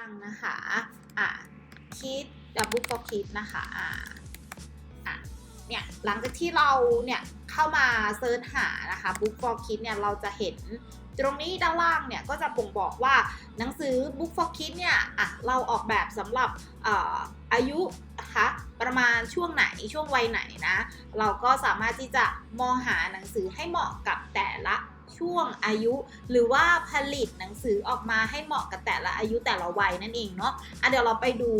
างนะคะอะคิดดับบุ๊กฟอร์คิดนะคะอะอะเนี่ยหลังจากที่เราเนี่ยเข้ามาเซิร์ชหานะคะ Book for Kids เนี่ยเราจะเห็นตรงนี้ด้านล่างเนี่ยก็จะบ่งบอกว่าหนังสือ Book for Kids เนี่ยอะเราออกแบบสำหรับอ่ออายุนะคะประมาณช่วงไหนช่วงวัยไหนนะ เราก็สามารถที่จะมองหาหนังสือให้เหมาะกับแต่ละ ช่วงอายุ หรือว่าผลิตหนังสือออกมาให้เหมาะกับแต่ละอายุแต่ละวัยนั่นเองเนาะอะเดี๋ยวเราไปดู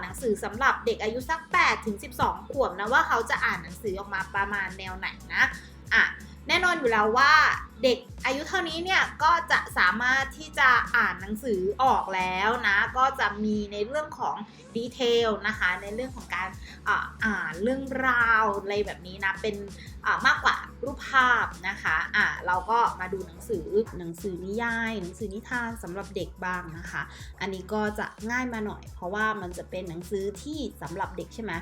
หนังสือสำหรับเด็กอายุสัก8ถึง12 ขวบนะว่าเขาจะอ่านหนังสือออกมาประมาณแนวไหนนะอะแน่นอนอยู่แล้วว่า เด็กอายุเท่านี้เนี่ยก็จะสามารถที่จะอ่านหนังสือออกแล้วนะก็จะมีในเรื่องของดีเทลนะคะในเรื่องของการอ่านเรื่องราวอะไรแบบนี้นะเป็นมากกว่ารูปภาพนะคะอ่าเราก็มาดูหนังสือหนังสือนิยาย หนังสือนิทานสำหรับเด็กบ้างนะคะ อันนี้ก็จะง่ายมาหน่อย เพราะว่ามันจะเป็นหนังสือที่สำหรับเด็กใช่ไหม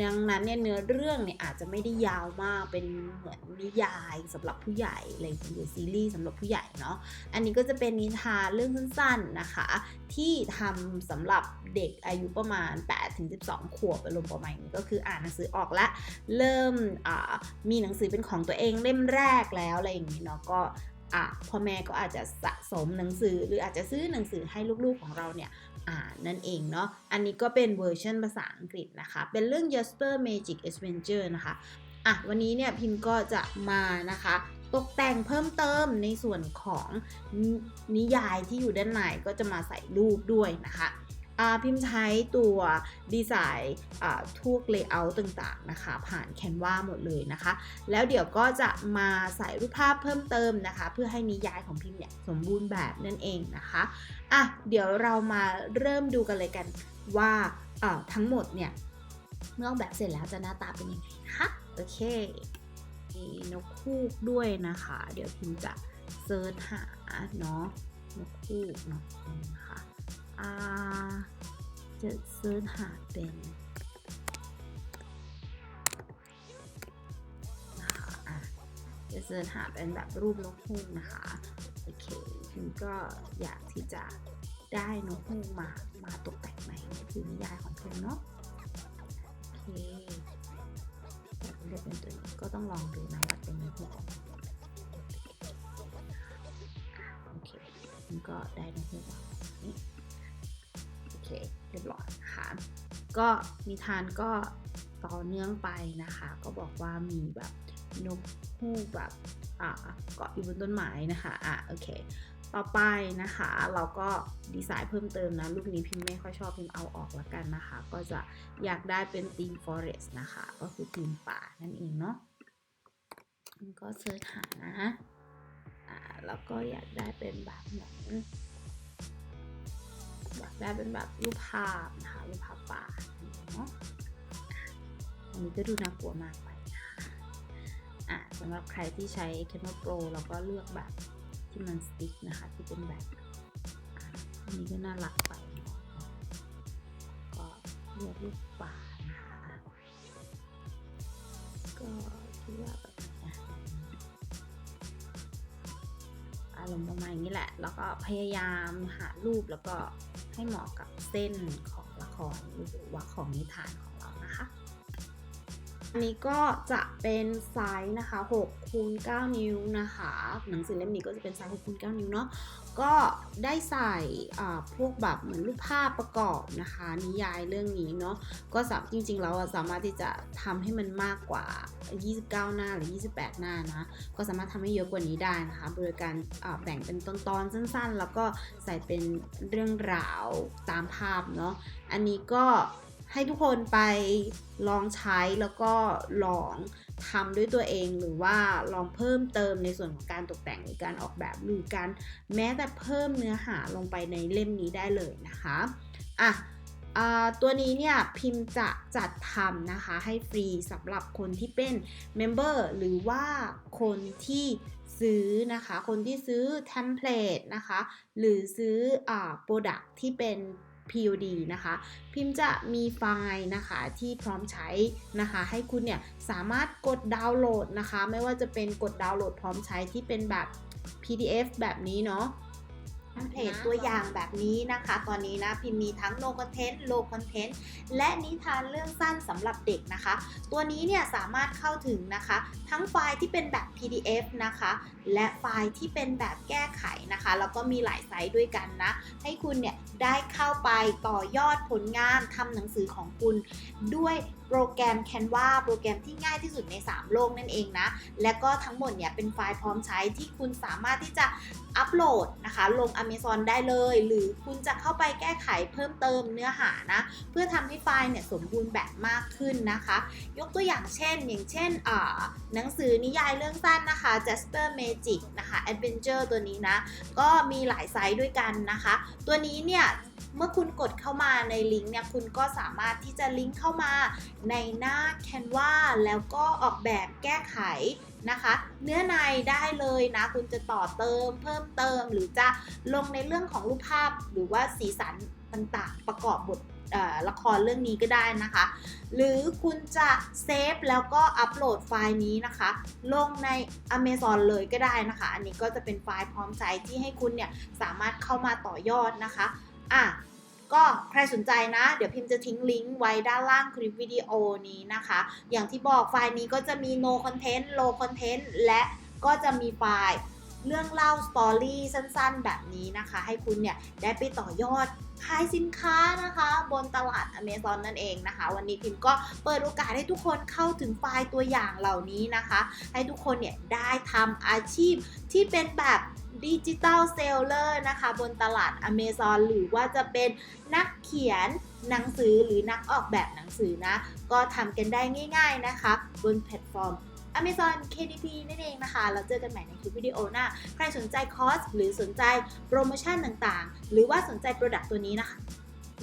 ดังนั้นเนี่ยเนื้อเรื่องเนี่ยอาจจะไม่ได้ยาวมากเป็นเหมือนนิยายสำหรับผู้ใหญ่อะไรอย่างเงี้ยรือซีรีส์สำหรับผู้ใหญ่เนาะ อันนี้ก็จะเป็นนิทานเรื่องสั้นๆนะคะ ที่ทำสำหรับเด็กอายุประมาณ 8-12 ขวบอารมณ์ประมาณนี้ก็คืออ่านหนังสือออกและเริ่มมีหนังสือเป็นของตัวเองเล่มแรกแล้วอะไรอย่างนี้เนาะก็อะพ่อแม่ก็อาจจะสะสมหนังสือ หรืออาจจะซื้อหนังสือให้ลูกๆของเราเนี่ยอ่านนั่นเองเนาะ อันนี้ก็เป็นเวอร์ชันภาษาอังกฤษนะคะ เป็นเรื่อง Jasper Magic Adventure นะคะ อะวันนี้เนี่ยพิมพ์ก็จะมานะคะ ตกแต่งเพิ่มเติมในส่วนของนิยายที่อยู่ด้านในก็จะมาใส่รูปด้วยนะคะพิมพ์ใช้ตัวดีไซน์ทุกเลเยอร์ต่างๆนะคะ ผ่านแคนวาหมดเลยนะคะ แล้วเดี๋ยวก็จะมาใส่รูปภาพเพิ่มเติมนะคะ เพื่อให้นิยายของพิมพ์เนี่ยสมบูรณ์แบบนั่นเองนะคะอะเดี๋ยวเรามาเริ่มดูกันเลยกันว่าทั้งหมดเนี่ยเมื่อออกแบบเสร็จแล้วจะหน้าตาเป็นยังไงคะ โอเค มีนกคูกด้วยนะคะ เดี๋ยวพิมจะเซิร์ชหาเนาะนกคูกเนาะนะคะอ่าจะเซิร์ชหาเป็นนะคะอะจะเซิร์ชหาเป็นแบบรูปนกฮูกนะคะ โอเคพิมก็อยากที่จะได้นกฮูกมา มาตกแต่งในคือนิยายของพิมเนาะ โอเค เลือกเป็นตัวนี้ก็ต้องลองดูนะว่าเป็นนกฮูกโอเคพิมก็ได้นกฮูกมานี่โอเคเรียบร้อยค่ะก็นิทานก็ต่อเนื่องไปนะคะ ก็บอกว่ามีแบบนกฮูกแบบอ่าเกาะอยู่บนต้นไม้นะคะ อะ โอเค ต่อไปนะคะ เราก็ดีไซน์เพิ่มเติมนะรูปนี้พิมพ์ไม่ค่อยชอบพิมพ์เอาออกละกันนะคะ ก็จะอยากได้เป็นธีม forest นะคะ ก็คือธีมป่านั่นเองเนาะก็เสิร์ชหานะอ่าแล้วก็อยากได้เป็นแบบเหมือนอยากได้เป็นแบบรูปภาพนะคะรูปภาพป่าเนาะอันนี้ก็ดูน่ากลัวมากไปนะคะอะสำหรับใครที่ใช้ Canva Pro เราก็เลือกแบบ ที่มันสติ๊กนะคะ ที่เป็นแบบอันนี้ก็น่ารักไปก็เลือกรูปป่านะคะก็คิดว่าแบบอารมณ์ประมาณนี้แหละ แล้วก็พยายามหารูปแล้วก็ให้เหมาะกับเส้นของละครหรือว่าของนิทานของ อันนี้ก็จะเป็นไซส์นะคะ6คูณ9นิ้วนะคะ หนังสือเล่มนี้ก็จะเป็นไซส์6คูณ9นิ้วเนาะ ก็ได้ใส่พวกแบบเหมือนรูปภาพประกอบนะคะ นิยายเรื่องนี้เนาะ ก็สามจริงๆแล้วสามารถที่จะทำให้มันมากกว่า 29 หน้าหรือ 28 หน้านะ ก็สามารถทำให้เยอะกว่านี้ได้นะคะ โดยการแบ่งเป็นตอนๆสั้น ๆ แล้วก็ใส่เป็นเรื่องราวตามภาพเนาะ อันนี้ก็ ให้ทุกคนไปลองใช้แล้วก็ลองทำด้วยตัวเองหรือว่าลองเพิ่มเติมในส่วนของการตกแต่งหรือการออกแบบหรือการแม้แต่เพิ่มเนื้อหาลงไปในเล่มนี้ได้เลยนะคะอะตัวนี้เนี่ยพิมพ์จะจัดทำนะคะให้ฟรีสำหรับคนที่เป็นเมมเบอร์หรือว่าคนที่ซื้อนะคะ คนที่ซื้อเทมเพลตนะคะ หรือซื้ออ่าโปรดักที่เป็น POD นะคะ พิมพ์จะมีไฟล์นะคะที่พร้อมใช้นะคะ ให้คุณเนี่ยสามารถกดดาวน์โหลดนะคะ ไม่ว่าจะเป็นกดดาวน์โหลดพร้อมใช้ที่เป็นแบบ PDF แบบนี้เนาะเทมเพลตตัวอย่างแบบนี้นะคะ ตอนนี้นะพิมมีทั้ง no content low content และนิทานเรื่องสั้นสำหรับเด็กนะคะ ตัวนี้เนี่ยสามารถเข้าถึงนะคะ ทั้งไฟล์ที่เป็นแบบ PDF นะคะและไฟล์ที่เป็นแบบแก้ไขนะคะ แล้วก็มีหลายไซส์ด้วยกันนะ ให้คุณเนี่ยได้เข้าไปต่อยอดผลงานทำหนังสือของคุณ ด้วยโปรแกรม Canva โปรแกรมที่ง่ายที่สุดใน 3 โลกนั่นเองนะ และก็ทั้งหมดเนี่ยเป็นไฟล์พร้อมใช้ที่คุณสามารถที่จะอัปโหลดนะคะ ลง Amazon ได้เลย หรือคุณจะเข้าไปแก้ไขเพิ่มเติมเนื้อหานะ เพื่อทำให้ไฟล์เนี่ยสมบูรณ์แบบมากขึ้นนะคะ ยกตัวอย่างเช่น อย่างเช่นอ่าหนังสือนิยายเรื่องสั้นนะคะ Jasper Magic นะคะ Adventure ตัวนี้นะ ก็มีหลายไซส์ด้วยกันนะคะ ตัวนี้เนี่ยเมื่อคุณกดเข้ามาในลิงก์เนี่ยคุณก็สามารถที่จะลิงก์เข้ามาในหน้า Canva แล้วก็ออกแบบแก้ไขนะคะ เนื้อในได้เลยนะ คุณจะต่อเติม เพิ่มเติมหรือจะลงในเรื่องของรูปภาพหรือว่าสีสันต่างๆ ประกอบบท ละครเรื่องนี้ก็ได้นะคะ หรือคุณจะเซฟแล้วก็อัปโหลดไฟล์นี้นะคะ ลงใน Amazon เลยก็ได้นะคะ อันนี้ก็จะเป็นไฟล์พร้อมใช้ที่ให้คุณเนี่ยสามารถเข้ามาต่อยอดนะคะอะก็ใครสนใจนะ เดี๋ยวพิมพ์จะทิ้งลิงก์ไว้ด้านล่างคลิปวิดีโอนี้นะคะ อย่างที่บอกไฟล์นี้ก็จะมี no content low content และก็จะมีไฟล์ เรื่องเล่าสตอรี่สั้นๆ แบบนี้นะคะ ให้คุณเนี่ยได้ไปต่อยอดขายสินค้านะคะ บนตลาด Amazon นั่นเองนะคะ วันนี้พิมพ์ก็เปิดโอกาสให้ทุกคนเข้าถึงไฟล์ตัวอย่างเหล่านี้นะคะ ให้ทุกคนเนี่ยได้ทำอาชีพที่เป็นแบบดิจิตอลเซลเลอร์นะคะ บนตลาด Amazon หรือว่าจะเป็นนักเขียนหนังสือหรือนักออกแบบหนังสือนะ ก็ทำกันได้ง่าย ๆนะคะ บนแพลตฟอร์ม Amazon KDP นั่นเองนะคะแล้วเจอกันใหม่ในคลิปวิดีโอหน้า ใครสนใจคอร์สหรือสนใจโปรโมชั่นต่างๆ หรือว่าสนใจโปรดักต์ตัวนี้นะคะ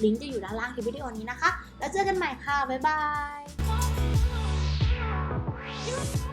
ลิงก์จะอยู่ด้านล่างคลิปวิดีโอนี้นะคะ แล้วเจอกันใหม่ค่ะ บ๊ายบาย